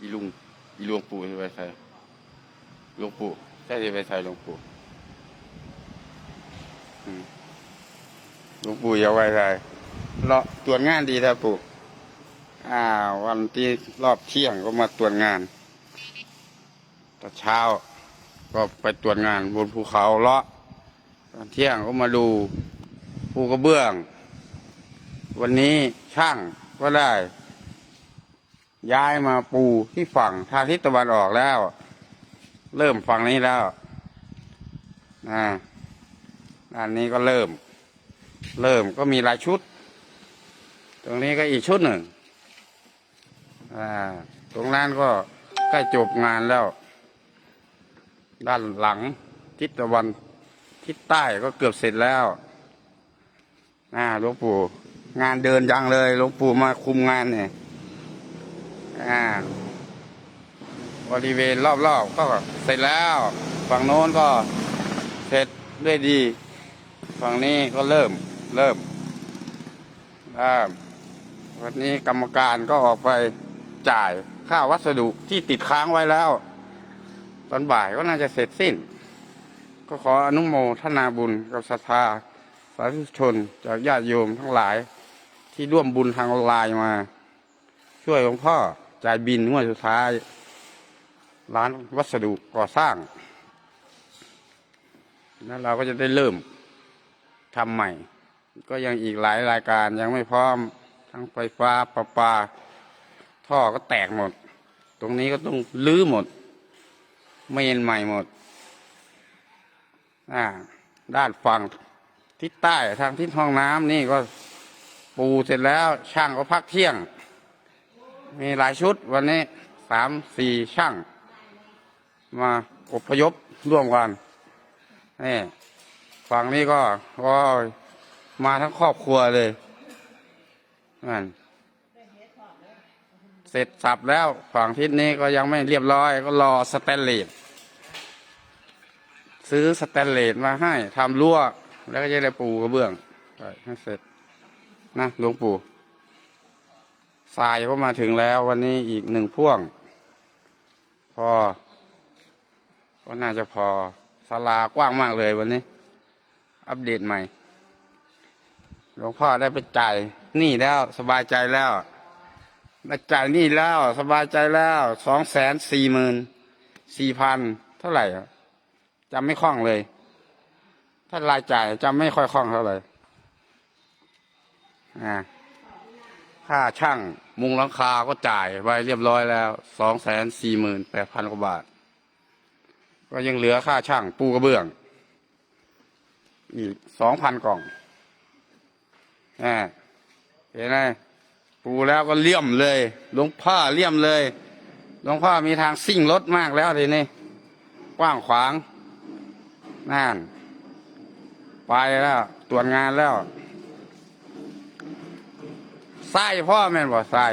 อีลุงอีหลวงปู่ไปใส่หลวงปู่ใช่ที่ไปใส่หลวงปู่หลวงปู่อย่าไว้ใส่เลาะตรวจงานดีนะปู่อ่า วันที่รอบเที่ยงก็มาตรวจงานตอนเช้า ก็ไปตรวจงานบนภูเขาเลาะตอนเที่ยงก็มาดูภูกระเบื้อง วันนี้ช่างก็ได้ ย้ายมาปูที่ฝั่งทางทิศตะวันออกแล้ว เริ่มฝั่งนี้แล้วนะด้านนี้ก็เริ่ม เริ่มก็มีหลายชุด ตรงนี้ก็อีกชุดหนึ่งอ่าตรงนั้นก็ใกล้จบงานแล้ว ด้านหลังทิศตะวันทิศใต้ก็เกือบเสร็จแล้วอ่าหลวงปู่งานเดินยังเลยหลวงปู่มาคุมงานเนี่ย อ่าบริเวณรอบๆก็เสร็จแล้ว ฝั่งโน้นก็เสร็จด้วยดี ฝั่งนี้ก็เริ่มเริ่มอ่าวันนี้กรรมการก็ออกไปจ่ายค่าวัสดุที่ติดค้างไว้แล้ว ตอนบ่ายก็น่าจะเสร็จสิ้น ก็ขออนุโมทนาบุญกับศรัทธาสาธุชนจากญาติโยมทั้งหลายที่ร่วมบุญทางออนไลน์มา ช่วยหลวงพ่อ จ่ายบินงวดสุดท้าย ร้านวัสดุก่อสร้าง แล้วเราก็จะได้เริ่มทำใหม่ ก็ยังอีกหลายรายการยังไม่พร้อม ทั้งไฟฟ้าประปา ท่อก็แตกหมด ตรงนี้ก็ต้องลื้อหมดเมนใหม่หมดอ่าด้านฝั่งทิศใต้ทางทิศห้องน้ำนี่ก็ปูเสร็จแล้วช่างก็พักเที่ยง มีหลายชุดวันนี้สามสี่ช่าง มาอพยพร่วมกันนี่ฝั่งนี้ก็ก็มาทั้งครอบครัวเลยนั่นเสร็จสับแล้วฝั่งทิศนี้ก็ยังไม่เรียบร้อย ก็รอสแตนเลสซื้อสแตนเลสมาให้ทำรั้วแล้วก็จะได้ปูกระเบื้องให้เสร็จนะหลวงปู่ ทรายก็มาถึงแล้ววันนี้อีกหนึ่งพ่วง พอ ก็น่าจะพอศาลากว้างมากเลยวันนี้ อัปเดตใหม่หลวงพ่อได้ไปจ่ายหนี่แล้ว สบายใจแล้วได้จ่ายหนี่แล้ว สบายใจแล้วสองแสนสี่หมื่นสี่พันเท่าไหร่จำไม่คล่องเลย ถ้ารายจ่ายจำไม่ค่อยคล่องเท่าไหร่อ่าค่าช่าง มุงหลังคาก็จ่ายไว้เรียบร้อยแล้วสองแสนสี่หมื่นแปดพันกว่าบาท ก็ยังเหลือค่าช่างปูกระเบื้อง อีกสองพันกล่องอ่าเห็นไหมปูแล้วก็เลี่ยมเลยหลวงพ่อเลี่ยมเลยหลวงพ่อมีทางซิ่งรถมากแล้วทีนี้กว้างขวางนั่นไปแล้วตรวจงานแล้ว ทรายพ่อแม่นบ่ทราย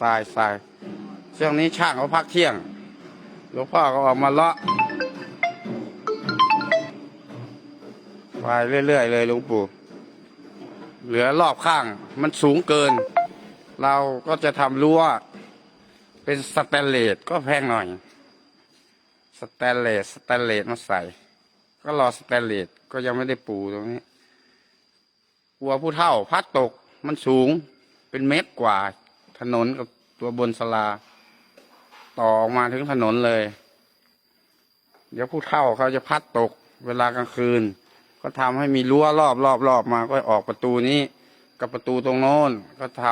ทรายทรายช่วงนี้ช่างเขาพักเที่ยงหลวงพ่อก็ออกมาเลาะไปเรื่อยๆเลยหลวงปู่ เหลือรอบข้างมันสูงเกิน เราก็จะทำรั้วเป็นสแตนเลสก็แพงหน่อย สแตนเลสสแตนเลสมาใส่ ก็รอสแตนเลสก็ยังไม่ได้ปูตรงนี้กลัวผู้เฒ่าพัดตก มันสูงเป็นเมตรกว่าถนนกับตัวบนสลา ต่อออกมาถึงถนนเลย เดี๋ยวผู้เฒ่าเขาจะพัดตกเวลากลางคืน ก็ทำให้มีรั้วรอบรอบรอบมาก็ออกประตูนี้ กับประตูตรงโน้นก็ท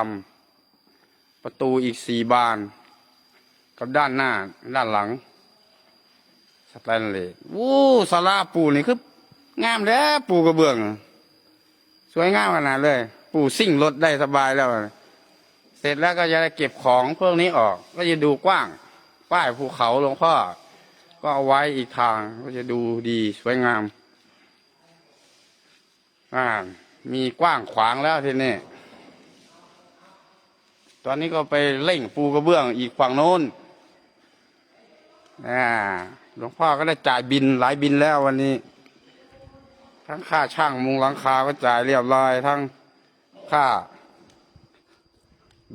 ำประตูอีกสี่บาน กับด้านหน้า ด้านหลังสแตนเลสวู้สลาปูนี่คืองามแล้วปูกระเบื้อง สวยงามขนาดเลย ปู่ซิ่งรถได้สบายแล้ว เสร็จแล้วก็จะเก็บของพวกนี้ออก ก็จะดูกว้าง ป้ายภูเขาหลวงพ่อ ก็เอาไว้อีกทาง ก็จะดูดีสวยงาม อ่า มีกว้างขวางแล้วทีนี้ ตอนนี้ก็ไปเร่งปูกระเบื้องอีกฝั่งโน้น อ่า หลวงพ่อก็ได้จ่ายบินหลายบินแล้ววันนี้ทั้งค่าช่างมุงหลังคาก็จ่ายเรียบร้อยทั้ง ค่า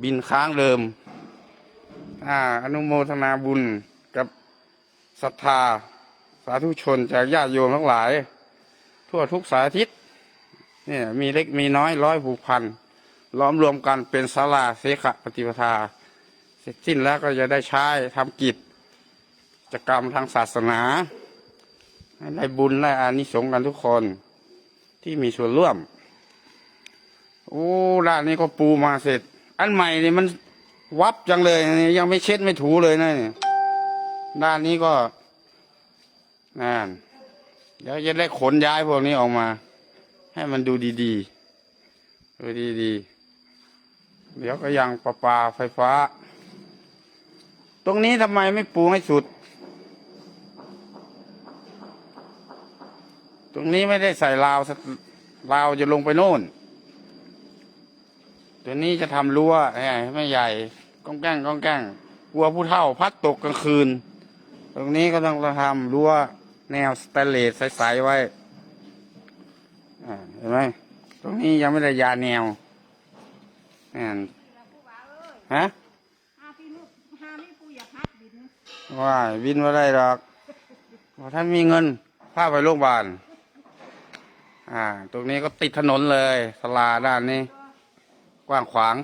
บินค้างเดิม อ่า อนุโมทนาบุญกับศรัทธา สาธุชนจากญาติโยมทั้งหลาย ทั่วทุกสายทิศเนี่ยมีเล็กมีน้อยร้อยผูกพันล้อมรวมกันเป็นศาลาเสขปฏิปทา เสร็จสิ้นแล้วก็จะได้ใช้ทำกิจกิจกรรมทางศาสนาให้ได้บุญได้อานิสงส์กันทุกคนที่มีส่วนร่วม โอ้ด้านนี้ก็ปูมาเสร็จ อันใหม่นี่มันวับจังเลยยังไม่เช็ดไม่ถูเลยนะนี่ด้านนี้ก็นั่นเดี๋ยวจะได้ขนย้ายพวกนี้ออกมา ให้มันดูดีๆดูดีๆ เดี๋ยวก็ยังประปาไฟฟ้า ตรงนี้ทำไมไม่ปูให้สุด ตรงนี้ไม่ได้ใส่ราวราวจะลงไปโน่น ตัวนี้จะทำรั้วให้ไม่ใหญ่ก้องแก้งก้องแก้งกลัวผู้เฒ่าพัดตกกลางคืน ตรงนี้ก็ต้องทำรั้วแนวสแตนเลสใสๆไว้อ่าเห็นไหมตรงนี้ยังไม่ได้ยาแนวนั่นฮะห้าพี่นุห้ามีผู้อยากพักดินว่าวินว่าได้หรอกว่าท่านมีเงินพาไปโรงพยาบาลอ่า ตรงนี้ก็ติดถนนเลยสลาด้านนี้ก ว้างขวาง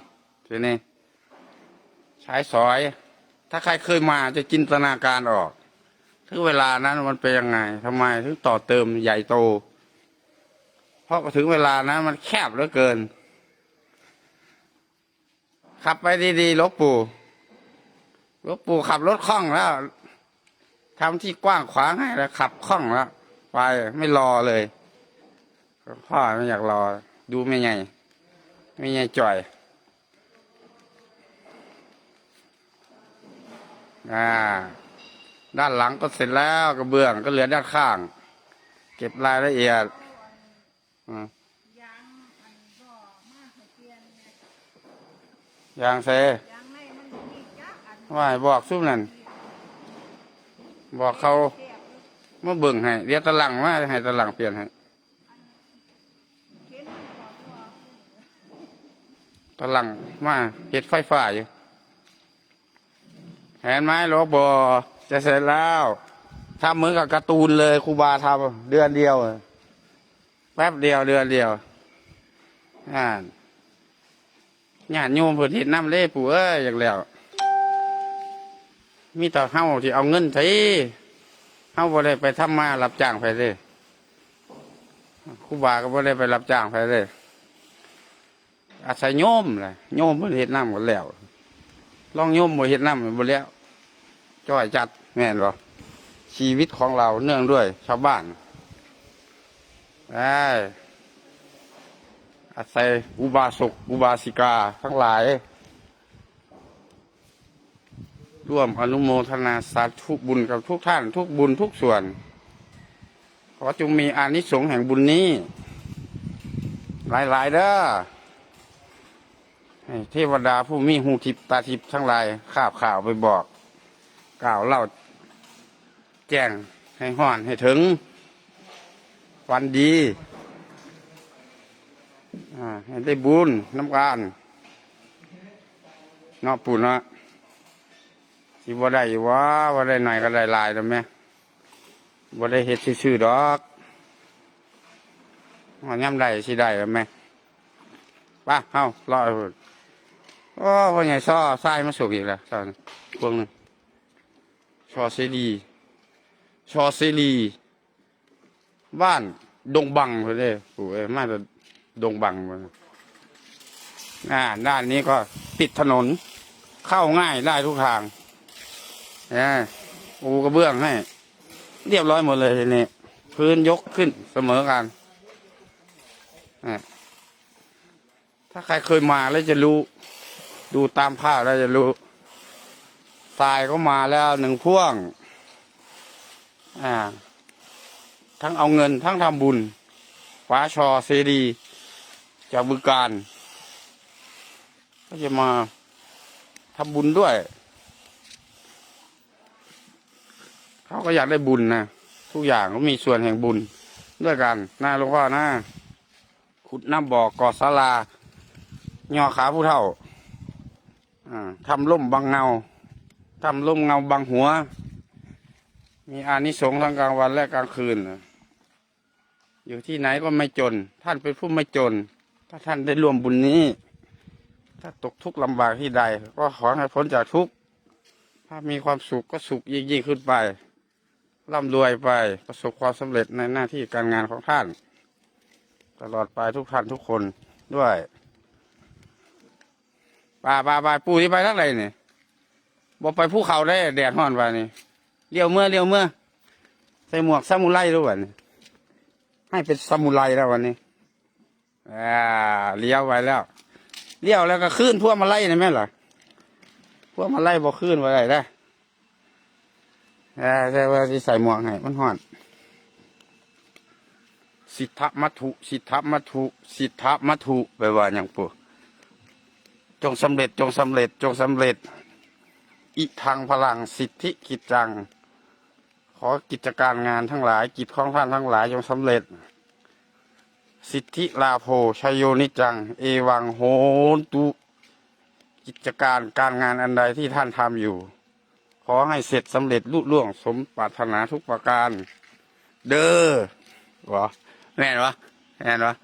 ทีนี้ใช้สอย ถ้าใครเคยมาจะจินตนาการออกถึงเวลานั้นมันเป็นยังไงทำไมถึงต่อเติมใหญ่โต เพราะถึงเวลานั้นมันแคบเหลือเกิน ขับไปดีๆลวงปู่ลวงปู่ขับรถคล่องแล้วทำที่กว้างขวางให้แล้วขับคล่องแล้วไปไม่รอเลยพ่อไม่อยากรอ ดูไม่ไง ไม่ไงจ่อยอ่าด้านหลังก็เสร็จแล้วกระเบื้องก็เหลือด้านข้าง เก็บรายละเอียดอ่ายังอันก็มาให้เปลี่ยนไงยางเซยังในมันมีจักอันว่าบอกซุ่มนั่นบอกเขาแคบมาเบิ่งให้เรียกตะลังมาให้ตะลังเปลี่ยนให้ เข็นมันก่อนตัว ตะลังมาเห็ดไฟฟ้าอยู่เห็นไหมโรบอจะเสร็จแล้วทำเหมือนกับการ์ตูนเลยครูบาทำเดือนเดียวแป๊บเดียวเดือนเดียวอ่านญาติโยมเพิ่นเห็นน้ำเล่ปู่เอ้ยอย่างแล้ว มีแต่เฮาที่เอาเงินใช้เฮาบ่ได้ไปทำมารับจ้างไปเลยครูบาก็บ่ได้ไปรับจ้างไปเลย อาศัยโยมเลยโยมเพิ่นเฮ็ดน้ำหมดแล้วลองโยมบ่เฮ็ดน้ำหมดแล้วจ้อยจัดแม่นบ่ชีวิตของเราเนื่องด้วย ชาวบ้านได้อาศัยอุบาสกอุบาสิกาทั้งหลาย ร่วมอนุโมทนาสาธุบุญกับทุกท่าน ทุกบุญทุกส่วน ขอจงมีอานิสงส์แห่งบุญนี้ หลาย ๆ เด้อ เทวดาผู้มีหูทิพตาทิพทั้งหลายข้าบข่าวไปบอก กล่าวเล่าแจ้งให้ห่อนให้ถึง วันดีให้ได้บุญน้ำการเนอกปุ่นเนาะสิบ่ได้อยู่ว่าได้หน่อยก็ได้ลายแล้วแม่บ่ได้เฮ็ดซื่อๆดอกว่าย่ำได้สิได้แล้วแม่ไป้าเฮารอ โอ้พ่อใหญ่ซ้อทรายมาสุกอีกแล้วซ้อนพวงหนึงชอเซรีชอเซรีบ้านดงบังเลยเด้โอ้ยมาจากดงบังมาอ่าด้านนี้ก็ปิดถนน เข้าง่ายได้ทุกทางเนี่ยปูกระเบื้องให้ เรียบร้อยหมดเลยทีนี้พื้นยกขึ้นเสมอกันอะถ้าใครเคยมาแล้วจะรู้ ดูตามภาพแล้วจะรู้ทรายก็มาแล้วหนึ่งพ่วง อ่า ทั้งเอาเงินทั้งทำบุญฟ้าชอเซดี จากบึงการ ก็จะมาทำบุญด้วย เขาก็อยากได้บุญนะ ทุกอย่างก็มีส่วนแห่งบุญด้วยกันหน้าหลวงพ่อหน้าขุดน้ำบ่อก่อศาลาย่อขาผู้เฒ่า ทำร่มบังเงาทำร่มเงาบังหัว มีอานิสงส์ทั้งกลางวันและกลางคืน อยู่ที่ไหนก็ไม่จน ท่านเป็นผู้ไม่จน ถ้าท่านได้ร่วมบุญนี้ ถ้าตกทุกข์ลำบากที่ใด ก็ขอให้พ้นจากทุกข์ถ้ามีความสุขก็สุขยิ่งยิ่งขึ้นไปร่ำรวยไปประสบความสำเร็จในหน้าที่การงานของท่าน ตลอดไปทุกท่านทุกคนด้วย ป่าป่าป่าปูที่ไปทั้งไรเนี่ยบอกไปภูเขาได้แดดห้อนไปนี่เลี้ยวเมื่อเลี้ยวเมื่อใส่หมวกซามูไรด้วยวันนี้ให้เป็นซามูไรแล้ววันนี้อ่าเลี้ยวไว้แล้ว เลี้ยวแล้วก็ขึ้นพวกมาไล่นะแม่เหรอพวกมาไล่บอกขึ้นไว้ได้ได้อ่าใช่ว่าที่ใส่หมวกให้มันห่อน สิทธมัทุ สิทธมัทุ สิทธมัทุไปว่าอย่างปู่ จงสำเร็จจงสำเร็จจงสำเร็จ อิทางพลังสิทธิกิจจัง ขอกิจการงานทั้งหลายกิจของท่านทั้งหลายจงสำเร็จ สิทธิลาโภชยโยนิจัง เอวังโหนตุกิจการการงานอันใดที่ท่านทำอยู่ ขอให้เสร็จสำเร็จลุล่วงสมปรารถนาทุกประการ เด้อวะแม่นวะแม่นวะ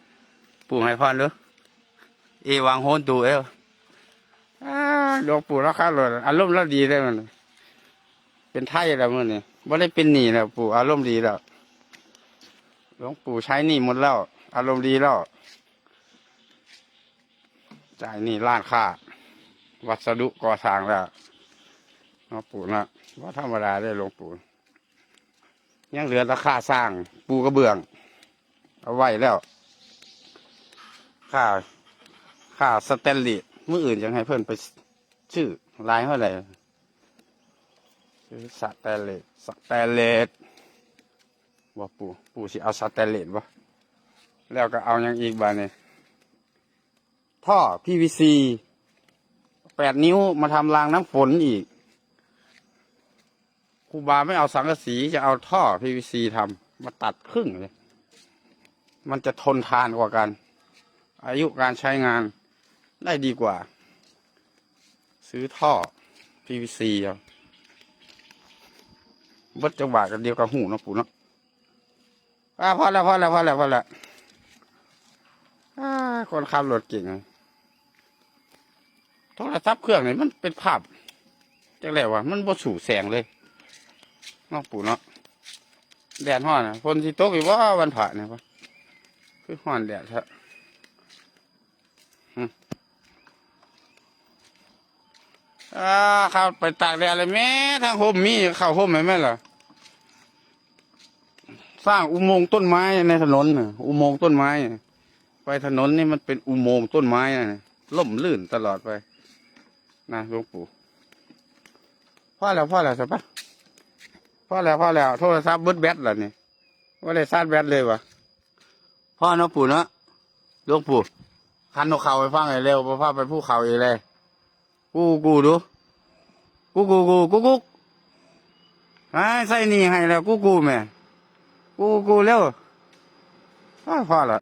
ปู่ให้พรดูเอวังโหนตุเอวอ่า หลวงปู่แล้วครับเลยอารมณ์แล้วดีได้มันเป็นไทยแล้วมันนี่ไม่ได้เป็นหนี้แล้วปู่อารมณ์ดีแล้วหลวงปู่ใช้หนี้หมดแล้ว อารมณ์ดีแล้วจ่ายหนี้ล้านค่า วัสดุก่อสร้างแล้วหลวงปู่นะว่าธรรมดาได้หลวงปู่ยังเหลือราคาสร้าง ปูกระเบื้อง เอาไว้แล้วค่าค่าสแตนเลส มื่ออื่นยังให้เพื่อนไปชื่อลายเท่าไหร่ชื่อสแตนเลสสแตนเลสว่าปู่ปู่สิเอาสแตนเลสวะแล้วก็เอาอยังอีกบานเนี่ยท่อ PVC แปดนิ้วมาทำรางน้ำฝนอีกครูบาไม่เอาสังกะสีจะเอาท่อ PVC ทำมาตัดครึ่งเลย มันจะทนทานกว่ากัน อายุการใช้งาน ได้ดีกว่า ซื้อท่อ PVC เอาวัดจังหวะกันเดียวกับหูนะปู่เนาะอ่าพอแล้วพอแล้วพอแล้วพอแล้วอ่าคนขับรถเก่งโทรศัพท์เครื่องนี่มันเป็นภาพจังไรวะมันบ่สู่แสงเลยนาะปู่เนาะแดดฮ้อนนะฝนสิตกอีว่าวันผ่าเนี่ยปะคือฮ้อนแดดฮะ อ่าข้าไปตากแดดเลยแม่ทางห่มมีข้าห่มไหมแม่ล่ะ สร้างอุโมงค์ต้นไม้ในถนนน่ะอุโมงค์ต้นไม้น่ะไปถนนนี่มันเป็นอุโมงค์ต้นไม้น่ะล่มลื่นตลอดไปนะหลวงปู่พ่อแล้วพ่อแล้วใช่ปะพ่อแล้วพ่อแล้ว โทรศัพท์เบิดแบตแล้วนี่ว่าได้ซาดแบตเลยวะพ่อเนาะปู่เนาะหลวงปู่คันนกเขาไปฟังให้เร็วพ่อไปภูเขาอีเลย กูกูดูกูกูกูกูกูไอ้ใส่นี่ให้แล้วกูกูแม่กูกูเร็วอ้าวพอละ